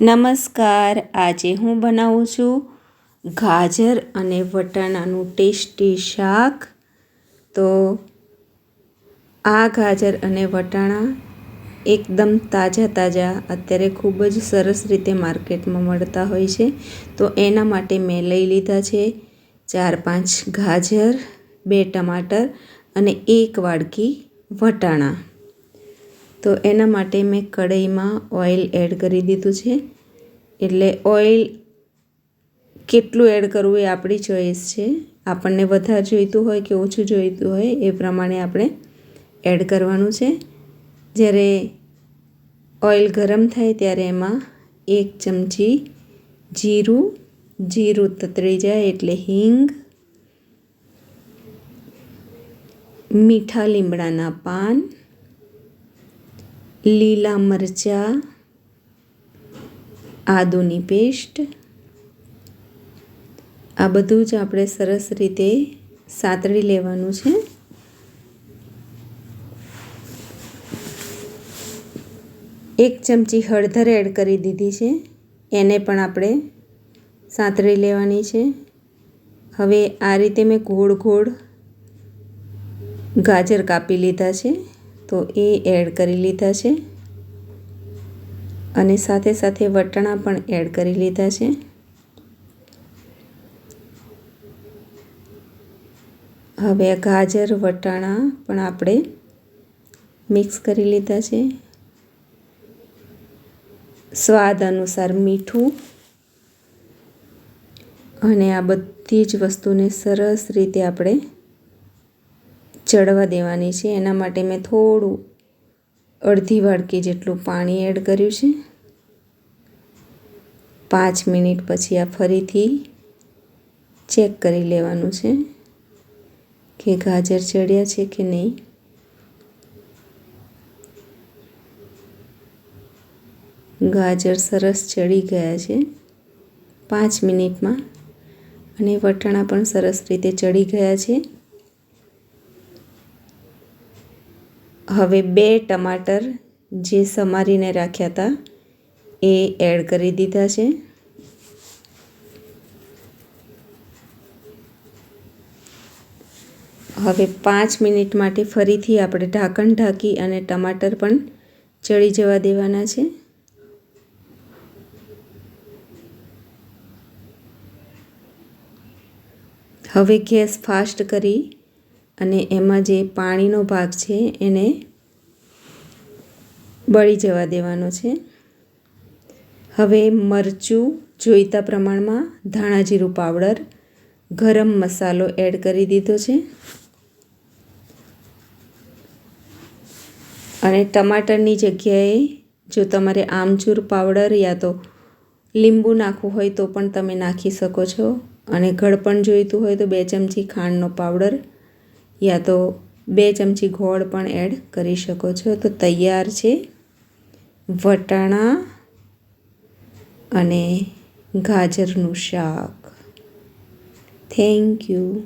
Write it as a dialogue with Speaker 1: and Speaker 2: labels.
Speaker 1: નમસ્કાર. આજે હું બનાવું છું ગાજર અને વટાણાનું ટેસ્ટી શાક. તો આ ગાજર અને વટાણા એકદમ તાજા તાજા, અત્યારે ખૂબ જ સરસ રીતે માર્કેટમાં મળતા હોય છે. તો એના માટે મેં લઈ લીધા છે ચાર પાંચ ગાજર, બે ટમાટર અને એક વાડકી વટાણા. તો એના માટે મેં કઢાઈમાં ઓઇલ એડ કરી દીધું છે. એટલે ઓઇલ કેટલું એડ કરવું એ આપણી ચોઈસ છે. આપણને વધારે જોઈતું હોય કે ઓછું જોઈતું હોય એ પ્રમાણે આપણે એડ કરવાનું છે. જ્યારે ઓઇલ ગરમ થાય ત્યારે એમાં એક ચમચી જીરું જીરું તતરી જાય એટલે હિંગ, મીઠા લીમડાના પાન લીલા મરચાં, આદુની પેસ્ટ. આ બધું જ આપણે સરસ રીતે સાતળી લેવાનું છે. એક ચમચી હળદર એડ કરી દીધી છે. એને પણ આપણે સાતળી લેવાની છે. હવે આ રીતે મેં ગોળ ગોળ ગાજર કાપી લીધા છે. તો એ એડ કરી લીધા છે. અને સાથે સાથે વટાણા પણ એડ કરી લીધા છે. હવે ગાજર, વટાણા પણ આપણે મિક્સ કરી લીધા છે. સ્વાદ અનુસાર મીઠું. અને આ બધી જ વસ્તુને સરસ રીતે આપણે ચડવા દેવાની છે. એના માટે મેં થોડું અડધી વાડકી જેટલું પાણી એડ કર્યું છે. પાંચ મિનિટ પછી આ ફરીથી ચેક કરી લેવાનું છે કે ગાજર ચડ્યા છે કે નહીં. ગાજર સરસ ચડી ગયા છે પાંચ મિનિટમાં અને વટાણા પણ સરસ રીતે ચડી ગયા છે. હવે બે ટમાટર જે સમારીને રાખ્યા હતા, એ એડ કરી દીધા છે. હવે પાંચ મિનિટ માટે ફરીથી આપણે ઢાંકણ ઢાંકી અને ટમાટર પણ ચડી જવા દેવાના છે. હવે ગેસ ફાસ્ટ કરી અને એમાં જે પાણીનો ભાગ છે એને બળી જવા દેવાનો છે. હવે મરચું જોઈતા પ્રમાણમાં ધાણા જીરું પાવડર, ગરમ મસાલો એડ કરી દીધો છે. અને ટમાટરની જગ્યાએ જો તમારે આમચૂર પાવડર યા તો લીંબુ નાખવું હોય તો પણ તમે નાખી શકો છો. અને ગળપણ જોઈતું હોય તો બે ચમચી ખાંડનો પાવડર યા તો બે ચમચી ગોળ પણ એડ કરી શકો છો. તો તૈયાર છે વટાણા અને ગાજરનું શાક. Thank you